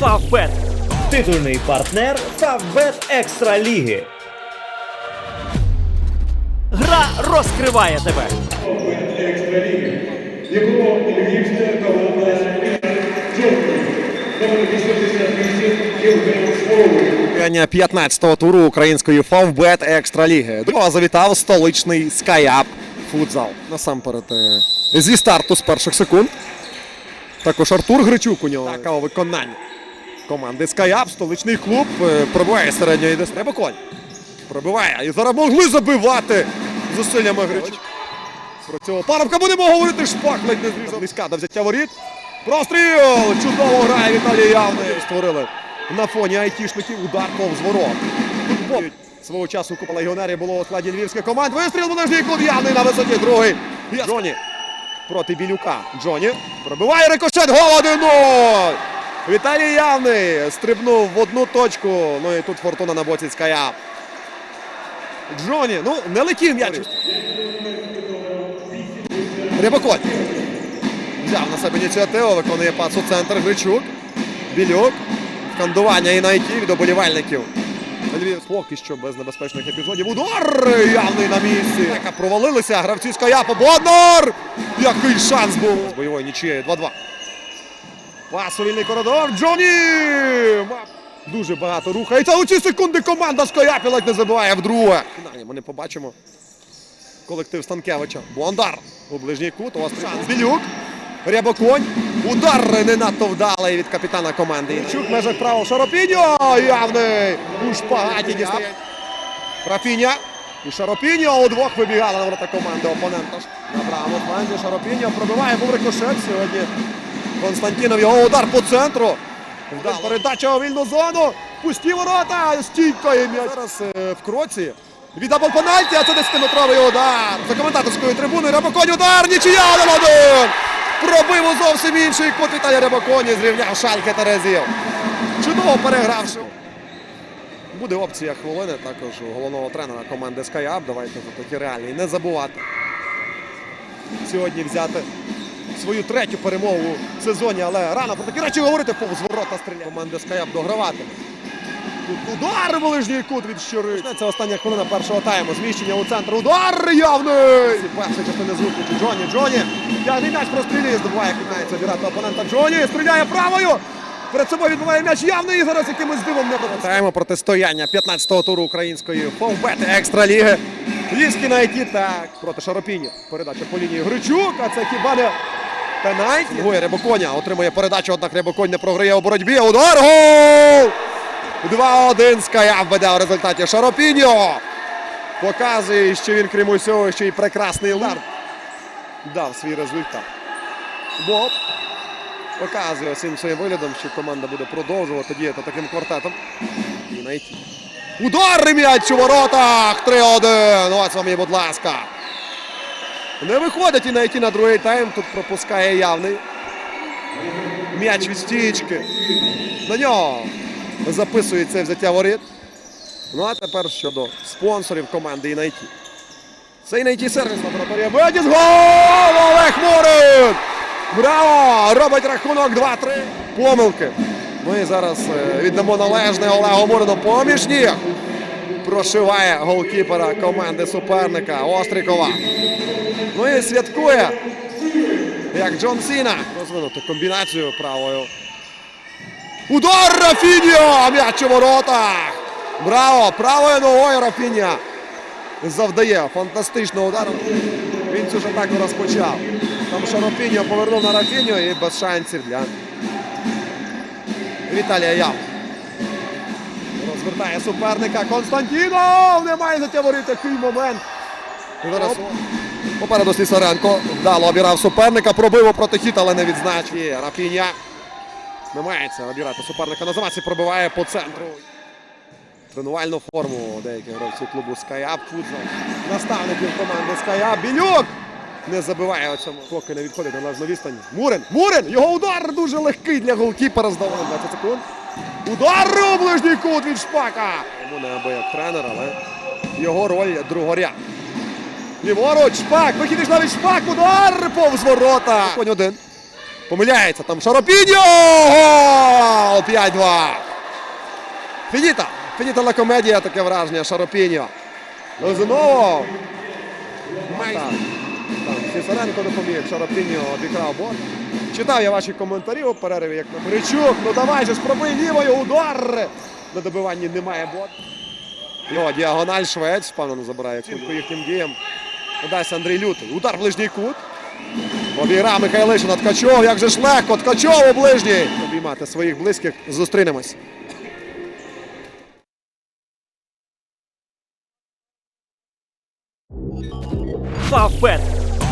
Фавбет. Титульний партнер Фавбет Екстра Ліги. Гра розкриває тебе. Дніпро Львівське та область Жовтий. Номер 868 Євген Шмовий. Грання 15-го туру української Фавбет Екстраліги. Друга завітав столичний Скайап футзал. Насамперед е, зі старту з перших секунд. Також Артур Гричук у нього таке виконання. Команди Скайап, столичний клуб, е, пробиває середньої десь. Треба. Пробиває. І зараз могли забивати зусиллями Гричук. Про цього парубка будемо говорити. Шпак ледь не зрізав. Близька до взяття воріт. Простріл! Чудово грає Віталій Явний. Створили на фоні айтішників удар повз ворот. Футбол. Свого часу Купа легіонерів було у складі львівських команд. Вистріл у нижній кут Явний на висоті другий. Джоні проти Білюка. Джоні пробиває рикошет. Гол 1-0! Віталій Явний стрибнув в одну точку. Ну і тут фортуна на боці Ская. Джоні, ну не летів м'яч. Рябоконь. Взяв на себе ініціативу, виконує пас у центр Гричук. Білюк. Вкандування і найти від оболівальників. Львів поки що без небезпечних епізодів. Удар! Явний на місці. Провалилися. Гравці Скаяпа. Боднар! Який шанс був! З бойової нічиєю 2-2. Пас у вільний коридор. Джоні! Дуже багато рухається. У ці секунди команда Скаяпі не забиває вдруге. Ми не побачимо колектив Станкевича. Бондар у ближній кут. Шанс. Білюк. Рябоконь. Удар не надто вдалий від капітана команди. Ірчук в межах правого Шаропіньо. Явний. У шпагаті дістає. Рафіня. І Шаропіньо удвох вибігали на ворота команди опонента. На правому фланзі Шаропіньо пробиває був рикошет сьогодні. Константінов його удар по центру. Вдала передача у вільну зону. Пусті ворота. Стійкою м'яч. Зараз е, в кроці. Віддав пенальті, а це 10-метровий удар. За коментаторською трибуною Рябоконь удар. Нічия 1-1. Пробив у зовсім інший кут Віталій Рябоконі. Зрівняв Шальке Терезів. Чудово перегравши. Буде опція хвилини також у головного тренера команди SkyUp. Давайте за такі реалії не забувати. Сьогодні взяти свою третю перемогу в сезоні, але рано про такі речі говорити повз ворота стріляє. Команда SkyUp догравати. Тут удар ближній кут від щури. Це остання хвилина першого тайму. Зміщення у центр. Удар явний! Перша частина зустрічі. Джоні, Джоні. Тягний м'яч прострілює, здобуває, кидається обірати опонента Джоні. Стріляє правою. Перед собою відбуває м'яч явний і зараз якимось дивом не пропускаємо протистояння 15-го туру української фовбети екстраліги. Львівський на ІТ, так, проти Шаропіні. Передача по лінії Гричук, а це хіба не пенальті. Гоє Рябоконя отримує передачу, однак Рябоконь не програє у боротьбі. Удар! Гол! 2-1 Скаяв веде у результаті Шаропіньо. Показує, що він, крім усього, ще й прекрасний удар. Дав свій результат. Боб показує всім своїм виглядом, що команда буде продовжувати діяти таким квартетом. І найти. Удар м'яч у воротах! 3-1. Ось вам і, будь ласка. Не виходить і найти на другий тайм. Тут пропускає явний. М'яч від стічки. На нього записується взяття воріт. Ну а тепер щодо спонсорів команди Інайті. Це Інайті сервіс лабораторія Бедіс. Гол! Олег Мурин! Браво! Робить рахунок 2-3. Помилки. Ми зараз е, віддамо належне Олегу Мурину поміж ніг. Прошиває голкіпера команди суперника Острікова. Ну і святкує, як Джон Сіна. Розвинути комбінацію правою. Удар Рафіньо! М'яч у воротах! Браво! Правою ногою Рафінья завдає фантастичного удару. Він цю ж атаку розпочав. Там Шаропіньо повернув на Рафіньо і без шансів для Віталія Яв. Розвертає суперника Константінов! Немає затяворити такий момент. Зараз попереду Слісаренко вдало обірав суперника, пробив проти хіт, але не відзначив. І Рафінья намагається обірати суперника на замасі, пробиває по центру. Тренувальну форму деяких гравців клубу Скаяп. Футзал. Наставників команди Скаяп. Білюк! Не забиває оцьому. Поки не відходить на належну відстань. Мурин! Мурин! Його удар дуже легкий для голкіпера. Здавали 20 секунд. Удар у ближній кут від Шпака! Йому не аби як тренер, але його роль другоряд. Ліворуч, Шпак, вихід ішла від Шпак, удар повз ворота. Конь один. Помиляється там Шаропіньо! Гол! 5-2. Фініта. Фініта ла комедія, таке враження. Шаропіньо. Ну, Знову. Так, Сісаренко допоміг. Шаропіньо обікрав бот. Читав я ваші коментарі у перерві, як на Гричук. Ну давай же ж пробий лівою удар. На добиванні немає бот. Його діагональ швець, впевнено забирає кульку їхнім діям. Подасть Андрій Лютий. Удар в ближній кут. Обіграв Михайлишина Ткачов. Як же ж легко. Ткачов у ближній. Обіймати своїх близьких. Зустрінемось. Фавбет.